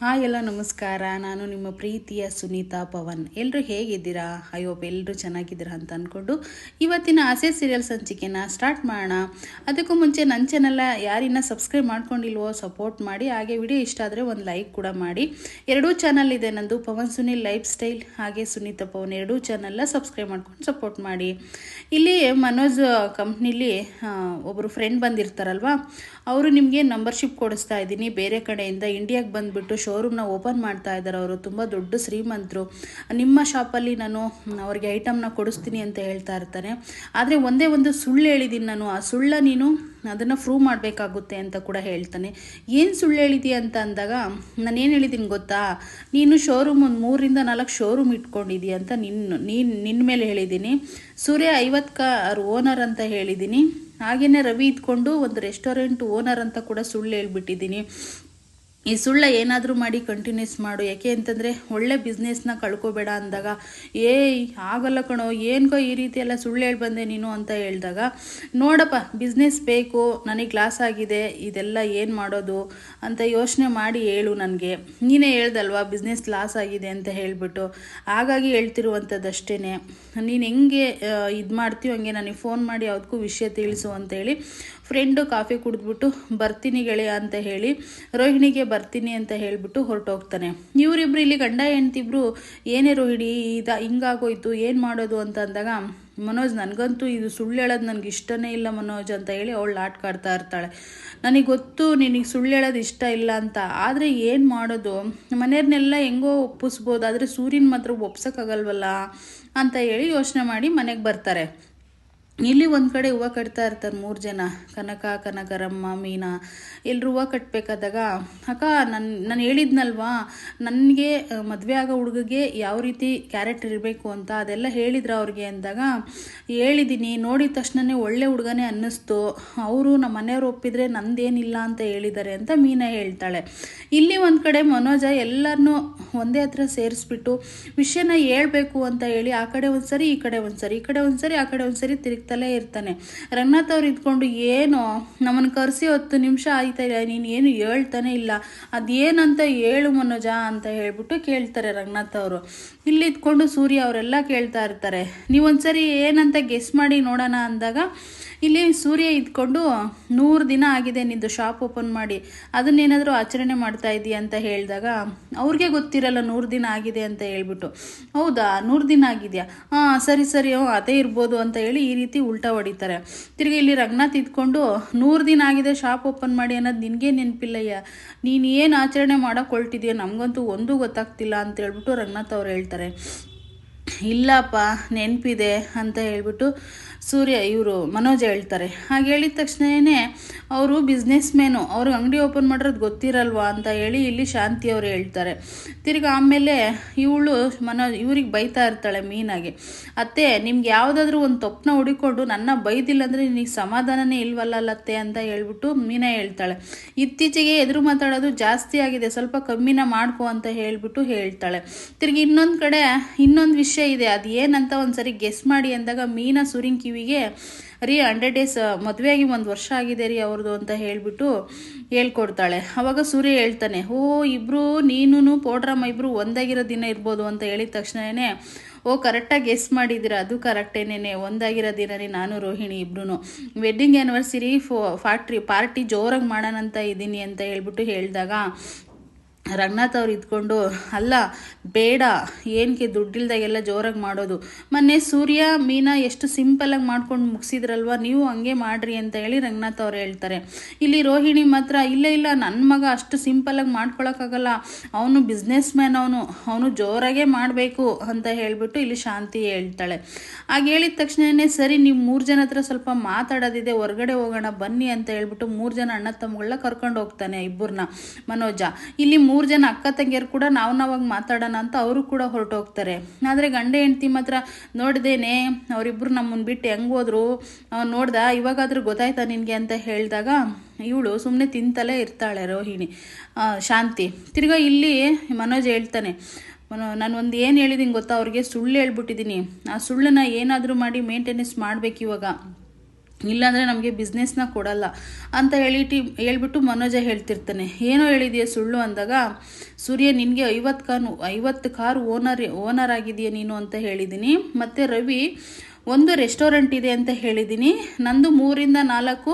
Hi ಎಲ್ಲ, ನಮಸ್ಕಾರ. ನಾನು ನಿಮ್ಮ ಪ್ರೀತಿಯ ಸುನೀತಾ ಪವನ್. ಎಲ್ಲರೂ ಹೇಗಿದ್ದೀರಾ? ಅಯ್ಯೋ ಹೋಪ್ ಎಲ್ಲರೂ ಚೆನ್ನಾಗಿದ್ದೀರಾ ಅಂತ ಅಂದ್ಕೊಂಡು ಇವತ್ತಿನ ಆಸೆ ಸೀರಿಯಲ್ ಸಂಚಿಕೆನ ಸ್ಟಾರ್ಟ್ ಮಾಡೋಣ. ಅದಕ್ಕೂ ಮುಂಚೆ ನನ್ನ ಚಾನಲ್ ಯಾರಿನ್ನ ಸಬ್ಸ್ಕ್ರೈಬ್ ಮಾಡ್ಕೊಂಡಿಲ್ವೋ ಸಪೋರ್ಟ್ ಮಾಡಿ, ಹಾಗೆ ವಿಡಿಯೋ ಇಷ್ಟ ಆದರೆ ಒಂದು ಲೈಕ್ ಕೂಡ ಮಾಡಿ. ಎರಡೂ ಚಾನಲ್ ಇದೆ ನಂದು, ಪವನ್ ಸುನಿಲ್ ಲೈಫ್ ಸ್ಟೈಲ್, ಹಾಗೆ ಸುನೀತಾ ಪವನ್ ಎರಡೂ ಚಾನಲ್ನ ಸಬ್ಸ್ಕ್ರೈಬ್ ಮಾಡ್ಕೊಂಡು ಸಪೋರ್ಟ್ ಮಾಡಿ. ಇಲ್ಲಿ ಮನೋಜ್ ಕಂಪ್ನಿಲಿ ಒಬ್ಬರು ಫ್ರೆಂಡ್ ಬಂದಿರ್ತಾರಲ್ವಾ? ಅವರು ನಿಮಗೆ ನಂಬರ್ಶಿಪ್ ಕೊಡಿಸ್ತಾ ಇದ್ದೀನಿ. ಬೇರೆ ಕಡೆಯಿಂದ ಇಂಡಿಯಾಗೆ ಬಂದುಬಿಟ್ಟು ಶೋರೂಮ್ನ ಓಪನ್ ಮಾಡ್ತಾ ಇದ್ದಾರೆ. ಅವರು ತುಂಬ ದೊಡ್ಡ ಶ್ರೀಮಂತರು. ನಿಮ್ಮ ಶಾಪಲ್ಲಿ ನಾನು ಅವ್ರಿಗೆ ಐಟಮ್ನ ಕೊಡಿಸ್ತೀನಿ ಅಂತ ಹೇಳ್ತಾ ಇರ್ತಾರೆ. ಆದರೆ ಒಂದೇ ಒಂದು ಸುಳ್ಳು ಹೇಳಿದ್ದೀನಿ ನಾನು. ಆ ಸುಳ್ಳ ನೀನು ಅದನ್ನು ಪ್ರೂವ್ ಮಾಡಬೇಕಾಗುತ್ತೆ ಅಂತ ಕೂಡ ಹೇಳ್ತಾನೆ. ಏನು ಸುಳ್ಳು ಹೇಳಿದೀಯ ಅಂತ ಅಂದಾಗ, ನಾನು ಏನು ಹೇಳಿದ್ದೀನಿ ಗೊತ್ತಾ? ನೀನು ಶೋರೂಮ್ ಒಂದು ಮೂರಿಂದ ನಾಲ್ಕು ಶೋರೂಮ್ ಇಟ್ಕೊಂಡಿದ್ದೀಯ ಅಂತ ನಿನ್ನ ನೀನು ನಿನ್ನ ಮೇಲೆ ಹೇಳಿದ್ದೀನಿ ಸೂರ್ಯ ಐವತ್ತು ಕಾರ್ ಓನರ್ ಅಂತ ಹೇಳಿದ್ದೀನಿ ಹಾಗೆಯೇ ರವಿ ಇದ್ಕೊಂಡು ಒಂದು ರೆಸ್ಟೋರೆಂಟ್ ಓನರ್ ಅಂತ ಕೂಡ ಸುಳ್ಳು ಹೇಳ್ಬಿಟ್ಟಿದ್ದೀನಿ ಈ ಸುಳ್ಳ ಏನಾದರೂ ಮಾಡಿ ಕಂಟಿನ್ಯೂಸ್ ಮಾಡು. ಯಾಕೆ ಅಂತಂದರೆ ಒಳ್ಳೆ ಬಿಸ್ನೆಸ್ನ ಕಳ್ಕೊಬೇಡ ಅಂದಾಗ, ಏಯ್, ಆಗಲ್ಲ ಕಣೋ ಏನ್ಕೋ ಈ ರೀತಿ ಎಲ್ಲ ಸುಳ್ಳು ಹೇಳಿ ಬಂದೆ ನೀನು ಅಂತ ಹೇಳಿದಾಗ, ನೋಡಪ್ಪ ಬಿಸ್ನೆಸ್ ಬೇಕು, ನನಗೆ ಲಾಸ್ ಆಗಿದೆ, ಇದೆಲ್ಲ ಏನು ಮಾಡೋದು? ಅಂತ ಯೋಚನೆ ಮಾಡಿ ಹೇಳು ನನಗೆ. ನೀನೇ ಹೇಳ್ದಲ್ವ ಬಿಸ್ನೆಸ್ ಲಾಸ್ ಆಗಿದೆ ಅಂತ ಹೇಳಿಬಿಟ್ಟು. ಹಾಗಾಗಿ ಹೇಳ್ತಿರುವಂಥದ್ದಷ್ಟೇ ನೀನು ಹೆಂಗೆ ಇದು ಮಾಡ್ತೀಯೋ ಹಂಗೆ ನನಗೆ ಫೋನ್ ಮಾಡಿ ಯಾವುದಕ್ಕೂ ವಿಷಯ ತಿಳಿಸು ಅಂತೇಳಿ ಫ್ರೆಂಡು ಕಾಫಿ ಕುಡಿದ್ಬಿಟ್ಟು ಬರ್ತೀನಿ ಗೆಳೆಯ ಅಂತ ಹೇಳಿ ರೋಹಿಣಿಗೆ ಬರ್ತೀನಿ ಅಂತ ಹೇಳಿಬಿಟ್ಟು ಹೊರಟೋಗ್ತಾನೆ. ಇವರಿಬ್ರು ಇಲ್ಲಿ ಗಂಡ ಹೆಂಡ್ತಿಬ್ರು, ಏನೇ ರೋಹಿಣಿ, ಇದ ಹಿಂಗಾಗೋಯ್ತು, ಏನು ಮಾಡೋದು? ಅಂತ ಅಂದಾಗ, ಮನೋಜ್, ನನಗಂತೂ ಇದು ಸುಳ್ಳು ಹೇಳೋದು ನನಗೆ ಇಷ್ಟನೇ ಇಲ್ಲ ಮನೋಜ್ ಅಂತ ಹೇಳಿ ಅವಳು ಆಟ ಕಾಡ್ತಾ ಇರ್ತಾಳೆ. ನನಗೆ ಗೊತ್ತು, ನಿನಗೆ ಸುಳ್ಳು ಹೇಳೋದು ಇಷ್ಟ ಇಲ್ಲ ಅಂತ. ಆದರೆ ಏನು ಮಾಡೋದು? ಮನೆಯವ್ರನ್ನೆಲ್ಲ ಹೆಂಗೋ ಒಪ್ಪಿಸ್ಬೋದು, ಆದರೆ ಸೂರ್ಯನ ಮಾತ್ರ ಒಪ್ಸೋಕ್ಕಾಗಲ್ವಲ್ಲ? ಅಂತ ಹೇಳಿ ಯೋಚನೆ ಮಾಡಿ ಮನೆಗೆ ಬರ್ತಾರೆ. ಇಲ್ಲಿ ಒಂದು ಕಡೆ ಹೂವು ಕಟ್ತಾ ಇರ್ತಾರೆ ಮೂರು ಜನ. ಕನಕ ಕನಕರಮ್ಮ ಮೀನಾ. ಎಲ್ಲರೂ ಹೂವು ಕಟ್ಟಬೇಕಾದಾಗ ಅಕ್ಕ ನನ್ನ ನಾನು ಹೇಳಿದ್ನಲ್ವಾ? ನನಗೆ ಮದುವೆ ಆಗೋ ಹುಡುಗಗೆ ಯಾವ ರೀತಿ ಕ್ಯಾರೆಕ್ಟರ್ ಇರಬೇಕು ಅಂತ ಅದೆಲ್ಲ ಹೇಳಿದ್ರು ಅವ್ರಿಗೆ ಅಂದಾಗ ಹೇಳಿದ್ದೀನಿ ನೋಡಿದ ತಕ್ಷಣನೇ ಒಳ್ಳೆ ಹುಡುಗನೇ ಅನ್ನಿಸ್ತು. ಅವರು ನಮ್ಮ ಮನೆಯವ್ರು ಒಪ್ಪಿದ್ರೆ ನಂದೇನಿಲ್ಲ ಅಂತ ಹೇಳಿದ್ದಾರೆ ಅಂತ ಮೀನಾ ಹೇಳ್ತಾಳೆ. ಇಲ್ಲಿ ಒಂದು ಕಡೆ ಮನೋಜ ಎಲ್ಲರನ್ನೂ ಒಂದೇ ಹತ್ರ ಸೇರಿಸ್ಬಿಟ್ಟು, ವಿಷಯನ ಹೇಳಬೇಕು ಅಂತ ಹೇಳಿ, ಆ ಕಡೆ ಒಂದು ಸರಿ ಈ ಕಡೆ ಒಂದು ಸರಿ ಈ ಕಡೆ ಒಂದು ಸರಿ ಆ ಕಡೆ ಒಂದು ಸರಿ ತಿರುಗ್ತಲೇ ಇರ್ತಾನೆ. ರಂಗನಾಥ್ ಅವ್ರು ಇದ್ಕೊಂಡು ಏನು ನಮ್ಮನ್ನು ಕರೆಸಿ ಹತ್ತು ನಿಮಿಷ ಆಯ್ತಾ ಇಲ್ಲ ನೀನು ಏನು ಹೇಳ್ತಾನೆ ಇಲ್ಲ. ಅದೇನಂತ ಹೇಳು ಮನೋಜ ಅಂತ ಹೇಳ್ಬಿಟ್ಟು ಕೇಳ್ತಾರೆ ರಂಗನಾಥ್ ಅವರು. ಇಲ್ಲಿ ಇದ್ಕೊಂಡು ಸೂರ್ಯ ಅವರೆಲ್ಲ ಕೇಳ್ತಾ ಇರ್ತಾರೆ. ನೀವೊಂದ್ಸರಿ ಏನಂತ ಗೆಸ್ ಮಾಡಿ ನೋಡೋಣ ಅಂದಾಗ ಇಲ್ಲಿ ಸೂರ್ಯ ಇದ್ಕೊಂಡು ನೂರು ದಿನ ಆಗಿದೆ ನಿಂದು ಶಾಪ್ ಓಪನ್ ಮಾಡಿ. ಅದನ್ನೇನಾದರೂ ಆಚರಣೆ ಮಾಡ್ತಾ ಇದೀಯ ಅಂತ ಹೇಳಿದಾಗ, ಅವ್ರಿಗೆ ಗೊತ್ತಿರಲ್ಲ ನೂರು ದಿನ ಆಗಿದೆ ಅಂತ ಹೇಳ್ಬಿಟ್ಟು. ಹೌದಾ? ನೂರು ದಿನ ಆಗಿದೆಯಾ? ಹಾಂ, ಸರಿ ಸರಿ ಅದೇ ಇರ್ಬೋದು ಅಂತ ಹೇಳಿ ಈ ರೀತಿ ಉಲ್ಟಾ ಹೊಡಿತಾರೆ. ತಿರ್ಗಿ ಇಲ್ಲಿ ರಂಗನಾಥ್ ಇದ್ಕೊಂಡು ನೂರು ದಿನ ಆಗಿದೆ ಶಾಪ್ ಓಪನ್ ಮಾಡಿ ಅನ್ನೋದು ನಿನಗೆ ನೆನಪಿಲ್ಲಯ್ಯ? ನೀನು ಏನು ಆಚರಣೆ ಮಾಡೋಕೆ ನಮಗಂತೂ ಒಂದೂ ಗೊತ್ತಾಗ್ತಿಲ್ಲ ಅಂತ ಹೇಳ್ಬಿಟ್ಟು ರಂಗನಾಥ್ ಅವ್ರು ಹೇಳ್ತಾರೆ. ಇಲ್ಲಪ್ಪ, ನೆನಪಿದೆ ಅಂತ ಹೇಳ್ಬಿಟ್ಟು ಸೂರ್ಯ, ಇವರು ಮನೋಜ್ ಹೇಳ್ತಾರೆ. ಹಾಗೆ ಹೇಳಿದ ತಕ್ಷಣವೇ ಅವರು ಬಿಸ್ನೆಸ್ ಮ್ಯಾನು ಅವ್ರಿಗೆ ಅಂಗಡಿ ಓಪನ್ ಮಾಡಿರೋದು ಗೊತ್ತಿರಲ್ವಾ ಅಂತ ಹೇಳಿ ಇಲ್ಲಿ ಶಾಂತಿ ಅವರು ಹೇಳ್ತಾರೆ. ತಿರ್ಗಿ ಆಮೇಲೆ ಇವಳು ಮನೋಜ್, ಇವ್ರಿಗೆ ಬೈತಾ ಇರ್ತಾಳೆ ಮೀನಾಗೆ ಅತ್ತೆ, ನಿಮ್ಗೆ ಯಾವುದಾದ್ರೂ ಒಂದು ತಪ್ಪನ ಹುಡಿಕೊಂಡು ನನ್ನ ಬೈದಿಲ್ಲ ಅಂದರೆ ನಿನಗೆ ಸಮಾಧಾನನೇ ಇಲ್ವಲ್ಲತ್ತೆ ಅಂತ ಹೇಳ್ಬಿಟ್ಟು ಮೀನಾ ಹೇಳ್ತಾಳೆ. ಇತ್ತೀಚೆಗೆ ಎದುರು ಮಾತಾಡೋದು ಜಾಸ್ತಿ ಆಗಿದೆ, ಸ್ವಲ್ಪ ಕಮ್ಮಿನ ಮಾಡ್ಕೊ ಅಂತ ಹೇಳ್ಬಿಟ್ಟು ಹೇಳ್ತಾಳೆ. ತಿರ್ಗಿ ಇನ್ನೊಂದು ಕಡೆ ಇನ್ನೊಂದು ವಿಷಯ ಇದೆ, ಅದು ಏನಂತ ಒಂದ್ಸರಿ ಗೆಸ್ ಮಾಡಿ ಅಂದಾಗ ಮೀನಾ ಸುರಿನ್ ಕಿವಿಗೆ, ರೀ, ಹಂಡ್ರೆಡ್ ಡೇಸ್ ಮದುವೆಯಾಗಿ ಒಂದು ವರ್ಷ ಆಗಿದೆ ರೀ ಅವ್ರದ್ದು ಅಂತ ಹೇಳಿಬಿಟ್ಟು ಹೇಳ್ಕೊಡ್ತಾಳೆ. ಅವಾಗ ಸೂರ್ಯ ಹೇಳ್ತಾನೆ ಓ ಇಬ್ರು ನೀನು ಪೌಡ್ರಮ್ಮ, ಇಬ್ರು ಒಂದಾಗಿರೋ ದಿನ ಇರ್ಬೋದು ಅಂತ ಹೇಳಿದ ತಕ್ಷಣವೇ ಓ ಕರೆಕ್ಟಾಗಿ ಗೆಸ್ ಮಾಡಿದಿರ? ಅದು ಕರೆಕ್ಟೇನೇ ಒಂದಾಗಿರೋ ದಿನನೇ ನಾನು ರೋಹಿಣಿ ಇಬ್ರು ವೆಡ್ಡಿಂಗ್ ಆ್ಯನಿವರ್ಸರಿ ಫೋ ಫಾಟ್ರಿ ಪಾರ್ಟಿ ಜೋರಾಗಿ ಮಾಡೋಣ ಅಂತ ಇದ್ದೀನಿ ಅಂತ ಹೇಳ್ಬಿಟ್ಟು ಹೇಳಿದಾಗ ರಂಗನಾಥ್ ಅವ್ರು ಇದ್ಕೊಂಡು, ಅಲ್ಲ, ಬೇಡ ಏನಕ್ಕೆ ದುಡ್ಡಿಲ್ದಾಗೆಲ್ಲ ಜೋರಾಗಿ ಮಾಡೋದು? ಮೊನ್ನೆ ಸೂರ್ಯ, ಮೀನಾ ಎಷ್ಟು ಸಿಂಪಲಾಗಿ ಮಾಡ್ಕೊಂಡು ಮುಗಿಸಿದ್ರಲ್ವ? ನೀವು ಹಂಗೆ ಮಾಡ್ರಿ ಅಂತ ಹೇಳಿ ರಂಗನಾಥ್ ಅವ್ರು ಹೇಳ್ತಾರೆ. ಇಲ್ಲಿ ರೋಹಿಣಿ ಮಾತ್ರ, ಇಲ್ಲ ಇಲ್ಲ ನನ್ನ ಮಗ ಅಷ್ಟು ಸಿಂಪಲಾಗಿ ಮಾಡ್ಕೊಳಕ್ಕಾಗಲ್ಲ. ಅವನು ಬಿಸ್ನೆಸ್ ಮ್ಯಾನ್ ಅವನು. ಅವನು ಜೋರಾಗೆ ಮಾಡಬೇಕು, ಅಂತ ಹೇಳಿಬಿಟ್ಟು ಇಲ್ಲಿ ಶಾಂತಿ ಹೇಳ್ತಾಳೆ. ಹಾಗೆ ಹೇಳಿದ ತಕ್ಷಣವೇ ಸರಿ, ನೀವು ಮೂರು ಜನ ಹತ್ರ ಸ್ವಲ್ಪ ಮಾತಾಡೋದಿದೆ, ಹೊರಗಡೆ ಹೋಗೋಣ, ಬನ್ನಿ, ಅಂತ ಹೇಳ್ಬಿಟ್ಟು ಮೂರು ಜನ ಅಣ್ಣ ತಮ್ಮಗಳನ್ನ ಕರ್ಕೊಂಡು ಹೋಗ್ತಾನೆ ಇಬ್ಬರನ್ನ ಮನೋಜ, ಇಲ್ಲಿ ಮೂರು ಜನ ಅಕ್ಕ ತಂಗಿಯರು ಕೂಡ ನಾವು ನಾವಾಗ ಮಾತಾಡೋಣ ಅಂತ ಅವರು ಕೂಡ ಹೊರಟೋಗ್ತಾರೆ. ಆದರೆ ಗಂಡ ಹೆಂಡ್ತಿ ಮಾತ್ರ ನೋಡ್ದೇನೆ ಅವರಿಬ್ಬರು ನಮ್ಮನ್ನು ಬಿಟ್ಟು ಹೆಂಗೆ ಹೋದ್ರು? ನೋಡ್ದ, ಇವಾಗಾದ್ರೂ ಗೊತ್ತಾಯ್ತಾ ನಿನಗೆ? ಅಂತ ಹೇಳಿದಾಗ ಇವಳು ಸುಮ್ಮನೆ ತಿಂತಲೇ ಇರ್ತಾಳೆ ರೋಹಿಣಿ. ಶಾಂತಿ. ತಿರ್ಗಾ ಇಲ್ಲಿ ಮನೋಜ್ ಹೇಳ್ತಾನೆ ನಾನು ಒಂದು ಏನು ಹೇಳಿದ್ದೀನಿ ಗೊತ್ತಾ? ಅವ್ರಿಗೆ ಸುಳ್ಳು ಹೇಳ್ಬಿಟ್ಟಿದ್ದೀನಿ ಆ ಸುಳ್ಳನ್ನ ಏನಾದರೂ ಮಾಡಿ ಮೇಂಟೆನೆನ್ಸ್ ಮಾಡಬೇಕು ಇವಾಗ. ಇಲ್ಲಾಂದರೆ ನಮಗೆ ಬಿಸ್ನೆಸ್ನ ಕೊಡಲ್ಲ ಅಂತ ಹೇಳಿ ಟಿ, ಹೇಳ್ಬಿಟ್ಟು ಮನೋಜ ಹೇಳ್ತಿರ್ತಾನೆ. ಏನೋ ಹೇಳಿದೆಯಾ ಸುಳ್ಳು? ಅಂದಾಗ, ಸೂರ್ಯ, ನಿನಗೆ ಐವತ್ತು ಕಾನು, ಐವತ್ತು ಕಾರು ಓನರ್ ಓನರ್ ಆಗಿದೆಯಾ ನೀನು ಅಂತ ಹೇಳಿದ್ದೀನಿ. ಮತ್ತು ರವಿ ಒಂದು ರೆಸ್ಟೋರೆಂಟ್ ಇದೆ ಅಂತ ಹೇಳಿದ್ದೀನಿ. ನಂದು ಮೂರಿಂದ ನಾಲ್ಕು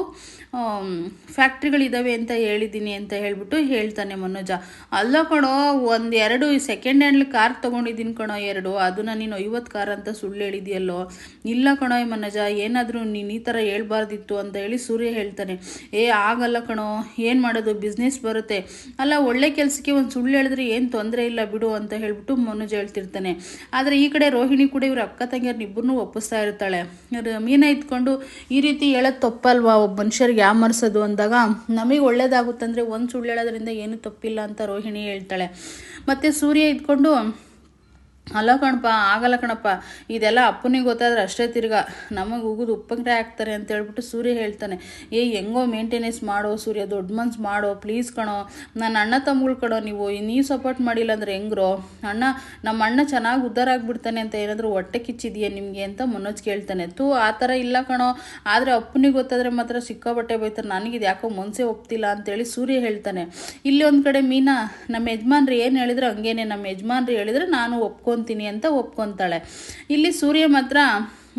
ಫ್ಯಾಕ್ಟ್ರಿಗಳಿದ್ದಾವೆ ಅಂತ ಹೇಳಿದ್ದೀನಿ ಅಂತ ಹೇಳ್ಬಿಟ್ಟು ಹೇಳ್ತಾನೆ ಮನೋಜ. ಅಲ್ಲ ಕಣೋ, ಒಂದು ಎರಡು ಸೆಕೆಂಡ್ ಹ್ಯಾಂಡ್ ಕಾರ್ ತೊಗೊಂಡಿದ್ದೀನಿ ಕಣೋ ಎರಡು. ಅದನ್ನ ನೀನು ಐವತ್ತು ಕಾರ್ ಅಂತ ಸುಳ್ಳು ಹೇಳಿದೆಯಲ್ಲೋ? ಇಲ್ಲ ಕಣೋ ಮನೋಜ, ಏನಾದರೂ ನೀನು ಈ ಥರ ಹೇಳ್ಬಾರ್ದಿತ್ತು ಅಂತ ಹೇಳಿ ಸೂರ್ಯ ಹೇಳ್ತಾನೆ. ಏ, ಆಗಲ್ಲ ಕಣೋ, ಏನು ಮಾಡೋದು ಬಿಸ್ನೆಸ್ ಬರುತ್ತೆ. ಅಲ್ಲ, ಒಳ್ಳೆ ಕೆಲಸಕ್ಕೆ ಒಂದು ಸುಳ್ಳು ಹೇಳಿದ್ರೆ ಏನು ತೊಂದರೆ ಇಲ್ಲ ಬಿಡು ಅಂತ ಹೇಳ್ಬಿಟ್ಟು ಮನೋಜ ಹೇಳ್ತಿರ್ತಾನೆ. ಆದರೆ ಈ ಕಡೆ ರೋಹಿಣಿ ಕೂಡ ಇವರು ಅಕ್ಕ ತಂಗಿಯರ್ನ ಇಬ್ಬರನ್ನೂ ಒಪ್ಪಿಸ್ತಾ ಇರ್ತಾಳೆ. ಮೀನ ಇದ್ಕೊಂಡು ಈ ರೀತಿ ಹೇಳೋದು ತಪ್ಪಲ್ವಾ? ಒಬ್ಬ ಮನುಷ್ಯರಿಗೆ ಯಾಮರ್ಸೋದು ಅಂದಾಗ ನಮಗೆ ಒಳ್ಳೇದಾಗುತ್ತಂದರೆ ಒಂದು ಸುಳ್ಳು ಹೇಳೋದ್ರಿಂದ ಏನು ತಪ್ಪಿಲ್ಲ ಅಂತ ರೋಹಿಣಿ ಹೇಳ್ತಾಳೆ. ಮತ್ತು ಸೂರ್ಯ ಇದ್ಕೊಂಡು ಅಲ್ಲ ಕಣಪ್ಪ, ಆಗಲ್ಲ ಕಣಪ್ಪ. ಇದೆಲ್ಲ ಅಪ್ಪನಿಗೆ ಗೊತ್ತಾದ್ರೆ ಅಷ್ಟೇ ತಿರ್ಗ. ನಮಗೆ ಉಗಿದು ಉಪ್ಪಂಗ್ರೆ ಹಾಕ್ತಾರೆ ಅಂತ ಹೇಳ್ಬಿಟ್ಟು ಸೂರ್ಯ ಹೇಳ್ತಾನೆ. ಏ, ಹೆಂಗೋ ಮೇಂಟೆನೆನ್ಸ್ ಮಾಡೋ ಸೂರ್ಯ, ದೊಡ್ಡ ಮನ್ಸು ಮಾಡೋ ಪ್ಲೀಸ್ ಕಣೋ. ನನ್ನ ಅಣ್ಣ ತಮ್ಮಗಳು ಕಣೋ, ನೀವು ನೀವು ಸಪೋರ್ಟ್ ಮಾಡಿಲ್ಲ ಅಂದ್ರೆ ಹೆಂಗ್ರೋ? ಅಣ್ಣ, ನಮ್ಮ ಅಣ್ಣ ಚೆನ್ನಾಗಿ ಉದ್ಧಾರ ಆಗ್ಬಿಡ್ತಾನೆ ಅಂತ ಏನಾದರೂ ಹೊಟ್ಟೆ ಕಿಚ್ಚಿದೆಯಾ ನಿಮಗೆ ಅಂತ ಮನೋಜ್ ಕೇಳ್ತಾನೆ. ತೂ, ಆ ಥರ ಇಲ್ಲ ಕಣೋ. ಆದರೆ ಅಪ್ಪನಿಗೆ ಗೊತ್ತಾದ್ರೆ ಮಾತ್ರ ಸಿಕ್ಕಾಬಟ್ಟೆ ಬೈತಾರೆ. ನನಗಿದು ಯಾಕೋ ಮನಸ್ಸೇ ಒಪ್ತಿಲ್ಲ ಅಂತೇಳಿ ಸೂರ್ಯ ಹೇಳ್ತಾನೆ. ಇಲ್ಲಿ ಒಂದು ಕಡೆ ಮೀನಾ, ನಮ್ಮ ಯಜಮಾನ್ರು ಏನು ಹೇಳಿದ್ರು ಹಂಗೇನೆ. ನಮ್ಮ ಯಜಮಾನ್ರು ಹೇಳಿದ್ರೆ ನಾನು ಒಪ್ಕೊತೀನಿ ಅಂತ ಒಪ್ಕೊತಾಳೆ. ಇಲ್ಲಿ ಸೂರ್ಯ ಮಾತ್ರ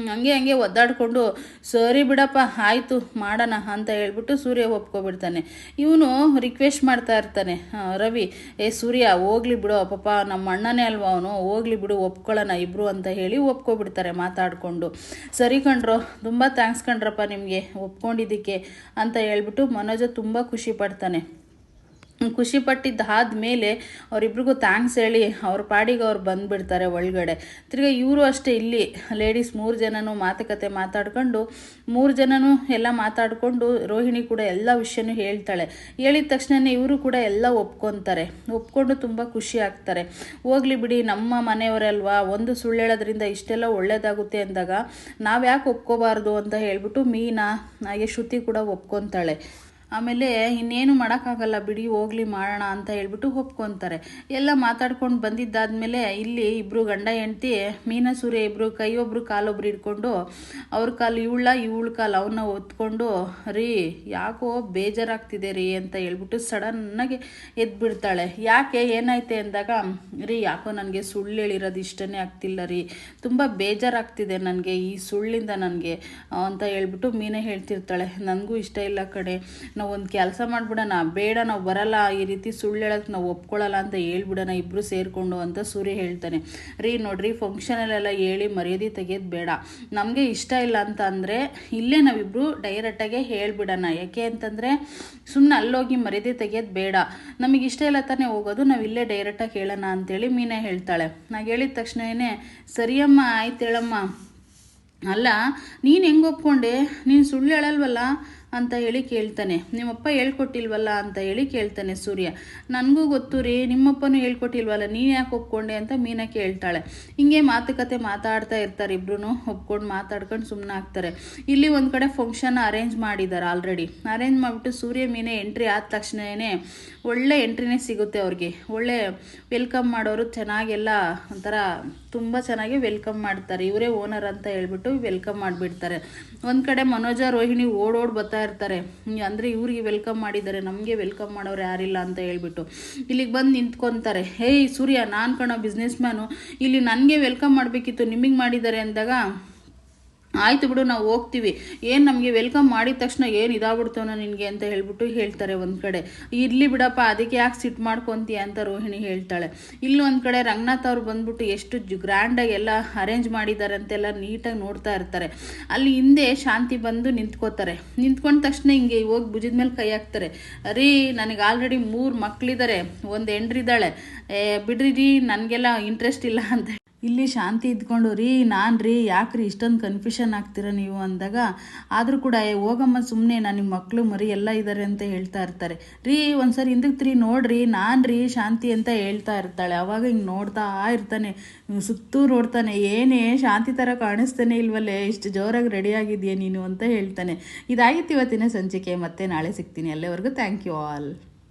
ಹಂಗೆ ಹಂಗೆ ಒದ್ದಾಡಿಕೊಂಡು, ಸರಿ ಬಿಡಪ್ಪ, ಆಯಿತು, ಮಾಡೋಣ, ಅಂತ ಹೇಳ್ಬಿಟ್ಟು ಸೂರ್ಯ ಒಪ್ಕೊಬಿಡ್ತಾನೆ. ಇವನು ರಿಕ್ವೆಸ್ಟ್ ಮಾಡ್ತಾ ಇರ್ತಾನೆ ರವಿ, ಏ ಸೂರ್ಯ, ಹೋಗ್ಲಿ ಬಿಡು ಪಾಪ ನಮ್ಮ ಅಣ್ಣನೇ ಅಲ್ವಾ ಅವನು? ಹೋಗ್ಲಿ ಬಿಡು, ಒಪ್ಕೊಳ್ಳೋಣ ಇಬ್ಬರು ಅಂತ ಹೇಳಿ ಒಪ್ಕೊಬಿಡ್ತಾರೆ ಮಾತಾಡಿಕೊಂಡು. ಸರಿ ಕಣ್ರೋ, ತುಂಬ ಥ್ಯಾಂಕ್ಸ್ ಕಣ್ರಪ್ಪ ನಿಮಗೆ, ಒಪ್ಕೊಂಡಿದ್ದಕ್ಕೆ, ಅಂತ ಹೇಳ್ಬಿಟ್ಟು ಮನೋಜ ತುಂಬ ಖುಷಿ ಪಡ್ತಾನೆ. ಖುಷಿ ಪಟ್ಟಿದ್ದಾದ್ಮೇಲೆ ಅವರಿಬ್ರಿಗೂ ಥ್ಯಾಂಕ್ಸ್ ಹೇಳಿ ಅವ್ರ ಪಾಡಿಗೆ ಅವ್ರು ಬಂದುಬಿಡ್ತಾರೆ ಒಳಗಡೆ. ತಿರ್ಗಿ ಇವರು ಅಷ್ಟೇ ಇಲ್ಲಿ ಲೇಡೀಸ್ ಮೂರು ಜನನೂ ಮಾತುಕತೆ ಮಾತಾಡ್ಕೊಂಡು, ಮೂರು ಜನನೂ ಎಲ್ಲ ಮಾತಾಡಿಕೊಂಡು ರೋಹಿಣಿ ಕೂಡ ಎಲ್ಲ ವಿಷಯನೂ ಹೇಳ್ತಾಳೆ. ಹೇಳಿದ ತಕ್ಷಣನೇ ಇವರು ಕೂಡ ಎಲ್ಲ ಒಪ್ಕೊತಾರೆ. ಒಪ್ಕೊಂಡು ತುಂಬ ಖುಷಿ ಆಗ್ತಾರೆ. ಹೋಗ್ಲಿ ಬಿಡಿ, ನಮ್ಮ ಮನೆಯವರಲ್ವಾ, ಒಂದು ಸುಳ್ಳು ಹೇಳೋದ್ರಿಂದ ಇಷ್ಟೆಲ್ಲ ಒಳ್ಳೇದಾಗುತ್ತೆ ಅಂದಾಗ ನಾವು ಯಾಕೆ ಒಪ್ಕೋಬಾರ್ದು ಅಂತ ಹೇಳ್ಬಿಟ್ಟು ಮೀನಾ, ಹಾಗೆ ಶ್ರುತಿ ಕೂಡ ಒಪ್ಕೊತಾಳೆ. ಆಮೇಲೆ ಇನ್ನೇನು ಮಾಡೋಕ್ಕಾಗಲ್ಲ ಬಿಡಿ, ಹೋಗ್ಲಿ ಮಾಡೋಣ ಅಂತ ಹೇಳ್ಬಿಟ್ಟು ಒಪ್ಕೊತಾರೆ. ಎಲ್ಲ ಮಾತಾಡ್ಕೊಂಡು ಬಂದಿದ್ದಾದ್ಮೇಲೆ ಇಲ್ಲಿ ಇಬ್ಬರು ಗಂಡ ಹೆಂಡ್ತಿ, ಮೀನಾ, ಸೂರ್ಯ ಇಬ್ಬರು ಕೈಯೊಬ್ರು ಕಾಲೊಬ್ರು ಹಿಡ್ಕೊಂಡು ಅವ್ರ ಕಾಲು ಇವಳ ಇವಳ ಕಾಲು ಅವನ್ನ ಒತ್ಕೊಂಡು ರೀ ಯಾಕೋ ಬೇಜಾರಾಗ್ತಿದೆ ರೀ ಅಂತ ಹೇಳ್ಬಿಟ್ಟು ಸಡನ್ನಾಗಿ ಎದ್ಬಿಡ್ತಾಳೆ. ಯಾಕೆ ಏನಾಯ್ತೆ ಅಂದಾಗ, ರೀ ಯಾಕೋ ನನಗೆ ಸುಳ್ಳು ಹೇಳಿರೋದು ಇಷ್ಟನೇ ಆಗ್ತಿಲ್ಲ ರೀ. ತುಂಬ ಬೇಜಾರಾಗ್ತಿದೆ ನನಗೆ ಈ ಸುಳ್ಳಿಂದ ನನಗೆ ಅಂತ ಹೇಳ್ಬಿಟ್ಟು ಮೀನೇ ಹೇಳ್ತಿರ್ತಾಳೆ. ನನಗೂ ಇಷ್ಟ ಇಲ್ಲ ಕಡೆ ನಾವು ಒಂದು ಕೆಲಸ ಮಾಡಿಬಿಡೋಣ, ಬೇಡ ನಾವು ಬರಲ್ಲ, ಈ ರೀತಿ ಸುಳ್ಳು ಹೇಳೋಕ್ಕೆ ನಾವು ಒಪ್ಕೊಳ್ಳಲ್ಲ ಅಂತ ಹೇಳ್ಬಿಡೋಣ ಇಬ್ಬರು ಸೇರಿಕೊಂಡು ಅಂತ ಸೂರ್ಯ ಹೇಳ್ತಾನೆ. ರೀ ನೋಡ್ರಿ ಫಂಕ್ಷನಲ್ಲೆಲ್ಲ ಹೇಳಿ ಮರ್ಯಾದೆ ತೆಗೆಯೋದು ಬೇಡ. ನಮಗೆ ಇಷ್ಟ ಇಲ್ಲ ಅಂತ ಅಂದರೆ ಇಲ್ಲೇ ನಾವಿಬ್ಬರು ಡೈರೆಕ್ಟಾಗೆ ಹೇಳ್ಬಿಡೋಣ. ಯಾಕೆ ಅಂತಂದರೆ ಸುಮ್ಮನೆ ಅಲ್ಲೋಗಿ ಮರ್ಯಾದೆ ತೆಗೆಯೋದು ಬೇಡ. ನಮಗೆ ಇಷ್ಟ ಇಲ್ಲ ತಾನೇ ಹೋಗೋದು, ನಾವು ಇಲ್ಲೇ ಡೈರೆಕ್ಟಾಗಿ ಹೇಳೋಣ ಅಂತೇಳಿ ಮೀನೇ ಹೇಳ್ತಾಳೆ. ನಾನು ಹೇಳಿದ ತಕ್ಷಣವೇ ಸರಿಯಮ್ಮ, ಆಯ್ತು ಹೇಳಮ್ಮ. ಅಲ್ಲ, ನೀನು ಹೆಂಗೆ ಒಪ್ಕೊಂಡೆ? ನೀನು ಸುಳ್ಳು ಹೇಳಲ್ವಲ್ಲ? ಅಂತ ಹೇಳಿ ಕೇಳ್ತಾನೆ. ನಿಮ್ಮಪ್ಪ ಹೇಳ್ಕೊಟ್ಟಿಲ್ವಲ್ಲ ಅಂತ ಹೇಳಿ ಕೇಳ್ತಾನೆ ಸೂರ್ಯ. ನನಗೂ ಗೊತ್ತು ರೀ, ನಿಮ್ಮಪ್ಪನೂ ಹೇಳ್ಕೊಟ್ಟಿಲ್ವಲ್ಲ, ನೀನು ಯಾಕೆ ಒಪ್ಕೊಂಡೆ ಅಂತ ಮೀನಾ ಕೇಳ್ತಾಳೆ. ಹಿಂಗೆ ಮಾತುಕತೆ ಮಾತಾಡ್ತಾ ಇರ್ತಾರೆ ಇಬ್ರು ಒಪ್ಕೊಂಡು ಮಾತಾಡ್ಕೊಂಡು ಸುಮ್ಮನೆ ಆಗ್ತಾರೆ. ಇಲ್ಲಿ ಒಂದು ಕಡೆ ಫಂಕ್ಷನ್ ಅರೇಂಜ್ ಮಾಡಿದ್ದಾರೆ ಆಲ್ರೆಡಿ ಅರೇಂಜ್ ಮಾಡಿಬಿಟ್ಟು ಸೂರ್ಯ ಮೀನೆ ಎಂಟ್ರಿ ಆದ ತಕ್ಷಣವೇ ಒಳ್ಳೆ ಎಂಟ್ರಿನೇ ಸಿಗುತ್ತೆ ಅವ್ರಿಗೆ. ಒಳ್ಳೆ ವೆಲ್ಕಮ್ ಮಾಡೋರು ಚೆನ್ನಾಗೆಲ್ಲ ಒಂಥರ ತುಂಬ ಚೆನ್ನಾಗಿ ವೆಲ್ಕಮ್ ಮಾಡ್ತಾರೆ. ಇವರೇ ಓನರ್ ಅಂತ ಹೇಳ್ಬಿಟ್ಟು ವೆಲ್ಕಮ್ ಮಾಡಿಬಿಡ್ತಾರೆ. ಒಂದು ಕಡೆ ಮನೋಜ, ರೋಹಿಣಿ ಓಡೋಡ್ ಬರ್ತಾ ಇರ್ತಾರೆ. ಅಂದರೆ ಇವ್ರಿಗೆ ವೆಲ್ಕಮ್ ಮಾಡಿದ್ದಾರೆ, ನಮಗೆ ವೆಲ್ಕಮ್ ಮಾಡೋರು ಯಾರಿಲ್ಲ ಅಂತ ಹೇಳ್ಬಿಟ್ಟು. ಇಲ್ಲಿಗೆ ಬಂದು ನಿಂತ್ಕೊತಾರೆ. ಹೇಯ್ ಸೂರ್ಯ, ನಾನು ಕಣೋ ಬಿಸ್ನೆಸ್ ಮ್ಯಾನು ಇಲ್ಲಿ ನನಗೆ ವೆಲ್ಕಮ್ ಮಾಡಬೇಕಿತ್ತು ನಿಮಗೆ ಮಾಡಿದ್ದಾರೆ ಅಂದಾಗ ಆಯ್ತು ಬಿಡು, ನಾವು ಹೋಗ್ತೀವಿ. ಏನು ನಮಗೆ ವೆಲ್ಕಮ್ ಮಾಡಿದ ತಕ್ಷಣ ಏನು ಇದಾಗ್ಬಿಡ್ತವನೋ ನಿನಗೆ ಅಂತ ಹೇಳ್ಬಿಟ್ಟು ಹೇಳ್ತಾರೆ ಒಂದು ಕಡೆ. ಇರಲಿ ಬಿಡಪ್ಪ, ಅದಕ್ಕೆ ಯಾಕೆ ಸಿಟ್ಟು ಮಾಡ್ಕೊತೀಯ ಅಂತ ರೋಹಿಣಿ ಹೇಳ್ತಾಳೆ. ಇಲ್ಲಿ ಒಂದು ಕಡೆ ರಂಗನಾಥ್ ಅವ್ರು ಬಂದ್ಬಿಟ್ಟು ಎಷ್ಟು ಗ್ರ್ಯಾಂಡಾಗಿ ಎಲ್ಲ ಅರೇಂಜ್ ಮಾಡಿದ್ದಾರೆ ಅಂತೆಲ್ಲ ನೀಟಾಗಿ ನೋಡ್ತಾ ಇರ್ತಾರೆ. ಅಲ್ಲಿ ಹಿಂದೆ ಶಾಂತಿ ಬಂದು ನಿಂತ್ಕೋತಾರೆ. ನಿಂತ್ಕೊಂಡ ತಕ್ಷಣ ಹಿಂಗೆ ಹೋಗಿ ಭುಜದ ಮೇಲೆ ಕೈ ಹಾಕ್ತಾರೆ. ರೀ ನನಗೆ ಆಲ್ರೆಡಿ ಮೂರು ಮಕ್ಕಳಿದ್ದಾರೆ ಒಂದು ಹೆಂಡ್ರಿದ್ದಾಳೆ ಏ ಬಿಡ್ರಿ ನನಗೆಲ್ಲ ಇಂಟ್ರೆಸ್ಟ್ ಇಲ್ಲ ಅಂತ ಇಲ್ಲಿ ಶಾಂತಿ ಇದ್ಕೊಂಡು, ರೀ, ನಾನು ರೀ, ಯಾಕ್ರಿ ಇಷ್ಟೊಂದು ಕನ್ಫ್ಯೂಷನ್ ಆಗ್ತೀರ ನೀವು ಅಂದಾಗ, ಆದರೂ ಕೂಡ, ಏ, ಹೋಗಮ್ಮ ಸುಮ್ಮನೆ ನಾನು ನಿಮ್ಮ ಮಕ್ಕಳು ಮರಿ ಎಲ್ಲ ಇದ್ದಾರೆ ಅಂತ ಹೇಳ್ತಾ ಇರ್ತಾರೆ. ರೀ, ಒಂದ್ಸರಿ ಹಿಂದಕ್ಕೆ ರೀ ನೋಡ್ರಿ, ನಾನು ರೀ ಶಾಂತಿ ಅಂತ ಹೇಳ್ತಾ ಇರ್ತಾಳೆ. ಅವಾಗ ಹಿಂಗೆ ನೋಡ್ತಾ ಇರ್ತಾನೆ ಸುತ್ತೂ ನೋಡ್ತಾನೆ. ಏನೇ, ಶಾಂತಿ ಥರ ಕಾಣಿಸ್ತಾನೆ ಇಲ್ವಲ್ಲೇ, ಇಷ್ಟು ಜೋರಾಗಿ ರೆಡಿ ಆಗಿದೆಯಾ ನೀನು ಅಂತ ಹೇಳ್ತಾನೆ. ಇದಾಗಿತ್ತು ಇವತ್ತಿನ ಸಂಚಿಕೆ. ಮತ್ತೆ ನಾಳೆ ಸಿಗ್ತೀನಿ. ಅಲ್ಲೇವರೆಗೂ ಥ್ಯಾಂಕ್ ಯು ಆಲ್